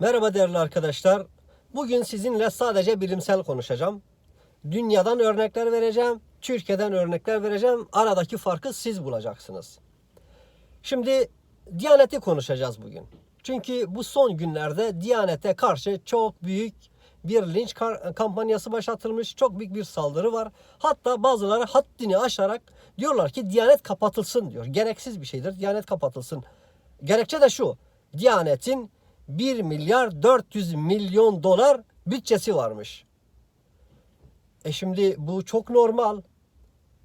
Merhaba değerli arkadaşlar. Bugün sizinle sadece bilimsel konuşacağım. Dünyadan örnekler vereceğim, Türkiye'den örnekler vereceğim. Aradaki farkı siz bulacaksınız. Şimdi Diyanet'i konuşacağız bugün. Çünkü bu son günlerde Diyanet'e karşı çok büyük bir linç kampanyası başlatılmış. Çok büyük bir saldırı var. Hatta bazıları haddini aşarak diyorlar ki Diyanet kapatılsın diyor. Gereksiz bir şeydir. Diyanet kapatılsın. Gerekçe de şu. Diyanet'in 1 milyar 400 milyon dolar bütçesi varmış. E şimdi bu çok normal.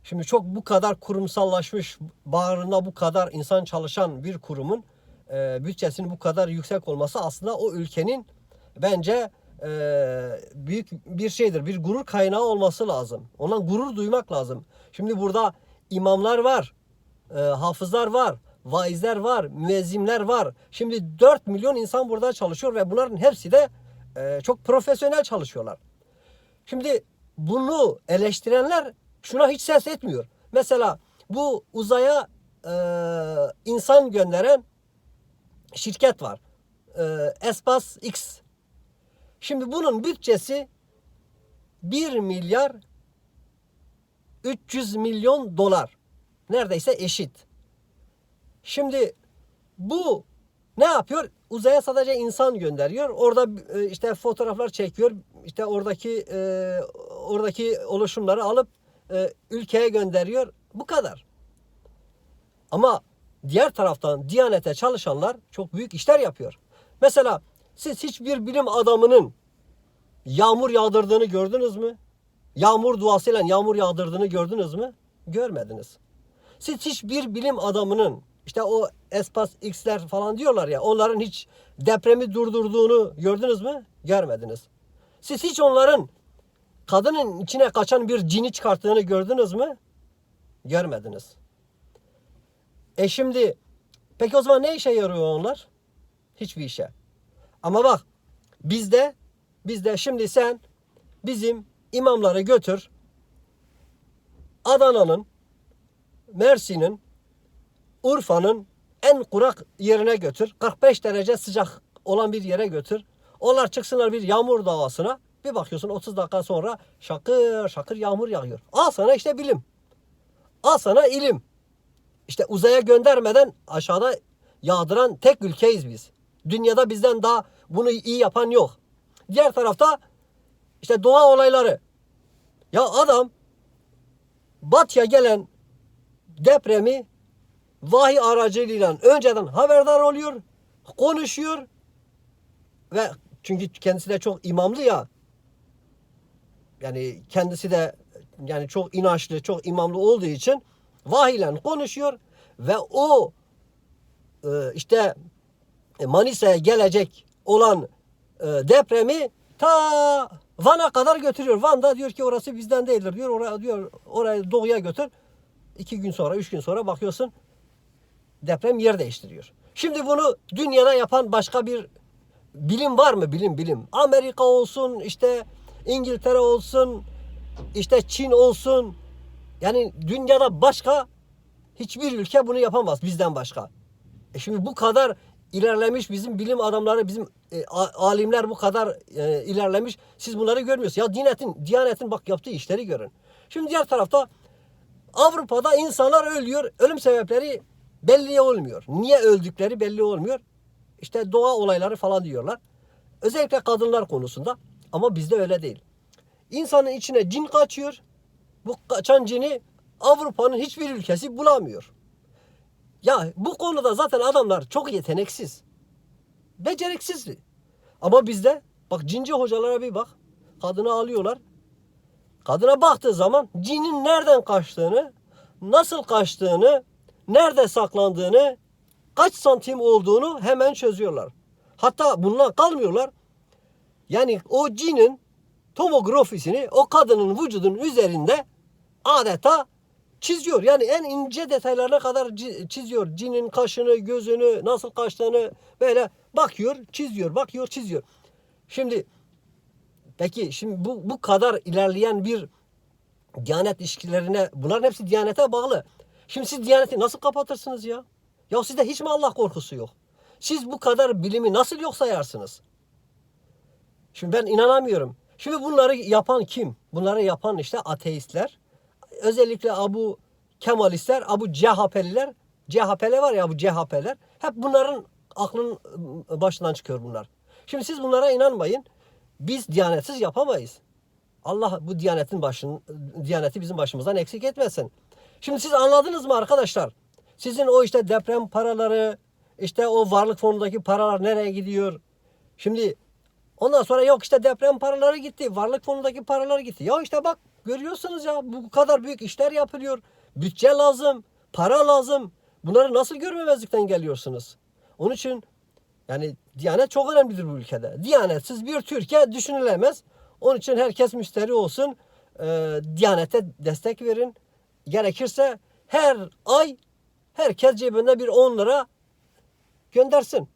Şimdi çok bu kadar kurumsallaşmış, bağrında bu kadar insan çalışan bir kurumun e, bütçesinin bu kadar yüksek olması aslında o ülkenin bence e, büyük bir şeydir. Bir gurur kaynağı olması lazım. Ondan gurur duymak lazım. Şimdi burada imamlar var, e, hafızlar var, vaizler var, müezzinler var. Şimdi 4 milyon insan burada çalışıyor ve bunların hepsi de e, çok profesyonel çalışıyorlar. Şimdi bunu eleştirenler şuna hiç ses etmiyor. Mesela bu uzaya e, insan gönderen şirket var. E, Espas X. Şimdi bunun bütçesi 1 milyar 300 milyon dolar. Neredeyse eşit. Şimdi bu ne yapıyor? Uzaya sadece insan gönderiyor. Orada e, işte fotoğraflar çekiyor. İşte oradaki e, oradaki oluşumları alıp e, ülkeye gönderiyor. Bu kadar. Ama diğer taraftan Diyanet'e çalışanlar çok büyük işler yapıyor. Mesela siz hiçbir bilim adamının yağmur yağdırdığını gördünüz mü? Yağmur duasıyla yağmur yağdırdığını gördünüz mü? Görmediniz. Siz hiçbir bilim adamının işte o Espas X'ler falan diyorlar ya onların hiç depremi durdurduğunu gördünüz mü? Görmediniz. Siz hiç onların kadının içine kaçan bir cini çıkarttığını gördünüz mü? Görmediniz. E şimdi peki o zaman ne işe yarıyor onlar? Hiçbir işe. Ama bak bizde bizde şimdi sen bizim imamları götür Adana'nın Mersin'in Urfa'nın en kurak yerine götür. 45 derece sıcak olan bir yere götür. Onlar çıksınlar bir yağmur davasına. Bir bakıyorsun 30 dakika sonra şakır şakır yağmur yağıyor. Al sana işte bilim. Al sana ilim. İşte uzaya göndermeden aşağıda yağdıran tek ülkeyiz biz. Dünyada bizden daha bunu iyi yapan yok. Diğer tarafta işte doğa olayları. Ya adam batıya gelen depremi vahiy aracılığıyla önceden haberdar oluyor, konuşuyor ve çünkü kendisi de çok imamlı ya. Yani kendisi de yani çok inançlı, çok imamlı olduğu için vahiyle konuşuyor ve o e, işte Manisa'ya gelecek olan e, depremi ta Van'a kadar götürüyor. Van'da diyor ki orası bizden değildir diyor. Oraya diyor oraya doğuya götür. İki gün sonra, üç gün sonra bakıyorsun deprem yer değiştiriyor. Şimdi bunu dünyada yapan başka bir bilim var mı? Bilim bilim. Amerika olsun, işte İngiltere olsun, işte Çin olsun. Yani dünyada başka hiçbir ülke bunu yapamaz bizden başka. E şimdi bu kadar ilerlemiş bizim bilim adamları, bizim e, alimler bu kadar e, ilerlemiş. Siz bunları görmüyorsunuz. Ya Diyanet'in, Diyanet'in bak yaptığı işleri görün. Şimdi diğer tarafta Avrupa'da insanlar ölüyor. Ölüm sebepleri belli olmuyor. Niye öldükleri belli olmuyor. İşte doğa olayları falan diyorlar. Özellikle kadınlar konusunda. Ama bizde öyle değil. İnsanın içine cin kaçıyor. Bu kaçan cini Avrupa'nın hiçbir ülkesi bulamıyor. Ya bu konuda zaten adamlar çok yeteneksiz. Beceriksiz. Ama bizde bak cinci hocalara bir bak. Kadını alıyorlar. Kadına baktığı zaman cinin nereden kaçtığını, nasıl kaçtığını, nerede saklandığını, kaç santim olduğunu hemen çözüyorlar. Hatta bununla kalmıyorlar. Yani o cinin tomografisini o kadının vücudunun üzerinde adeta çiziyor. Yani en ince detaylarına kadar çiziyor. Cinin kaşını, gözünü, nasıl kaçtığını böyle bakıyor, çiziyor, bakıyor, çiziyor. Şimdi peki şimdi bu bu kadar ilerleyen bir Diyanet ilişkilerine bunların hepsi Diyanete bağlı. Şimdi siz Diyaneti nasıl kapatırsınız ya? Ya sizde hiç mi Allah korkusu yok? Siz bu kadar bilimi nasıl yok sayarsınız? Şimdi ben inanamıyorum. Şimdi bunları yapan kim? Bunları yapan işte ateistler. Özellikle Abu Kemalistler, Abu CHP'liler. CHP'li var ya bu CHP'ler. Hep bunların aklının ıı, başından çıkıyor bunlar. Şimdi siz bunlara inanmayın. Biz diyanetsiz yapamayız. Allah bu diyanetin başın, diyaneti bizim başımızdan eksik etmesin. Şimdi siz anladınız mı arkadaşlar? Sizin o işte deprem paraları, işte o varlık fonundaki paralar nereye gidiyor? Şimdi ondan sonra yok işte deprem paraları gitti, varlık fonundaki paralar gitti. Ya işte bak görüyorsunuz ya bu kadar büyük işler yapılıyor. Bütçe lazım, para lazım. Bunları nasıl görmemezlikten geliyorsunuz? Onun için yani Diyanet çok önemlidir bu ülkede. Diyanetsiz bir Türkiye düşünülemez. Onun için herkes müşteri olsun. Ee, Diyanete destek verin. Gerekirse her ay herkes cebine bir 10 lira göndersin.